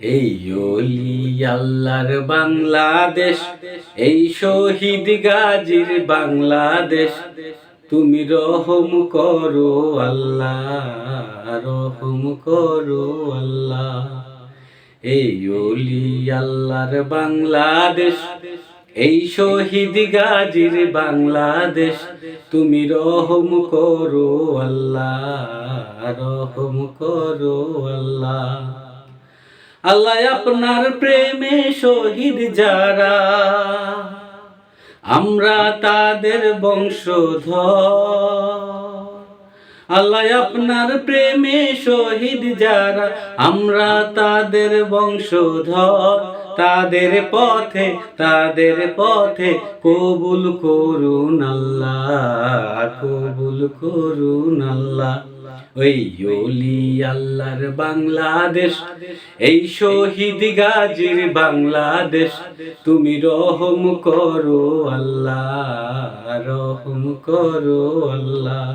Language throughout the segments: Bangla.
এই অলি আল্লাহর বাংলাদেশ, এই শহীদ গাজীর বাংলাদেশ। তুমি রহম করো আল্লাহ, রহম করো আল্লাহ। এই অলি আল্লাহর বাংলাদেশ, এই শহীদ গাজীর বাংলাদেশ। তুমি রহম করো আল্লাহ, রহম করো আল্লাহ। আল্লাহ আপনার প্রেমে শহীদ যারা। আমরা তাদের বংশধর। আল্লাহ আপনার প্রেমে শহীদ যারা। আমরা তাদের বংশধর। তাদের পথে তাদের পথে কবুল করুন আল্লাহ, কবুল করুন আল্লাহ। ওই অলি আল্লাহর বাংলাদেশ, এই শহীদ গাজীর বাংলাদেশ, তুমি রহম করো আল্লাহ, রহম করো আল্লাহ।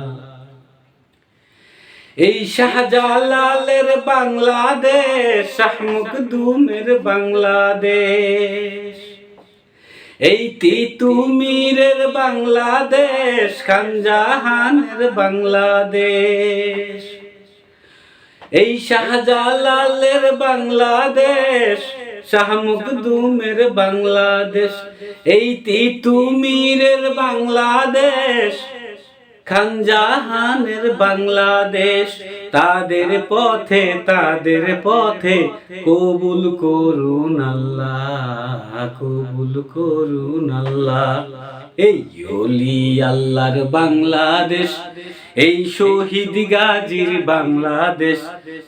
এই শাহজালালের বাংলাদেশ শাহমুকদুমের বাংলাদেশ। এই তিতুমিরের বাংলাদেশ খানজাহানের বাংলাদেশ। এই শাহজালালের বাংলাদেশ শাহমুখদুমের বাংলাদেশ। এই তিতুমিরের বাংলাদেশ খানজাহানের বাংলাদেশ, তাদের পথে তাদের পথে কবুল করুন আল্লাহ, কবুল করুন আল্লাহ। এই হলি আল্লাহর বাংলাদেশ, এই শহীদ গাজীর বাংলাদেশ,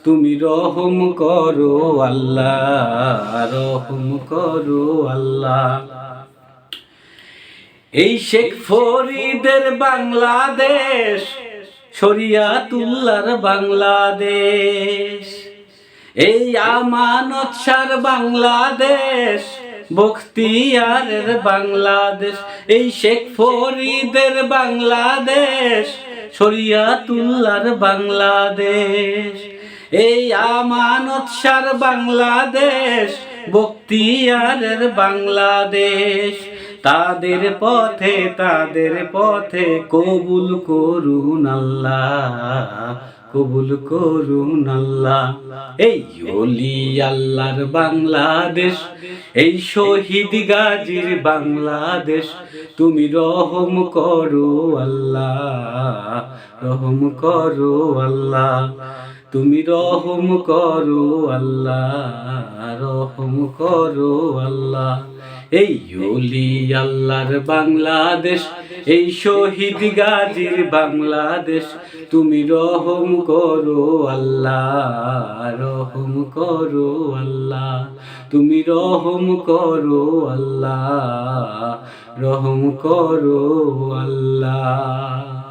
তুমি রহম করো আল্লাহ, রহম করো আল্লাহ। এই শেখ ফরিদের বাংলাদেশ শরিয়াতুল্লার বাংলাদেশ। এই আমানত সার বাংলাদেশ, বখতিয়ারের বাংলাদেশ। এই শেখ ফরিদের বাংলাদেশ শরিয়াতুল্লার বাংলাদেশ। এই আমানত সার বাংলাদেশ বক্তিয়ারের বাংলাদেশ। তাদের পথে তাদের পথে কবুল করুন আল্লাহ, কবুল করুন আল্লাহ। এই অলি আল্লাহর বাংলাদেশ, এই শহীদ গাজীর বাংলাদেশ, তুমি রহম করো আল্লাহ, রহম করো আল্লাহ, তুমি রহম করো আল্লাহ, রহম করো আল্লাহ। এই অলি আল্লাহর বাংলাদেশ, এই শহীদ গাজীর বাংলাদেশ, তুমি রহম করো আল্লাহ, রহম করো আল্লাহ, তুমি রহম করো আল্লাহ, রহম করো আল্লাহ।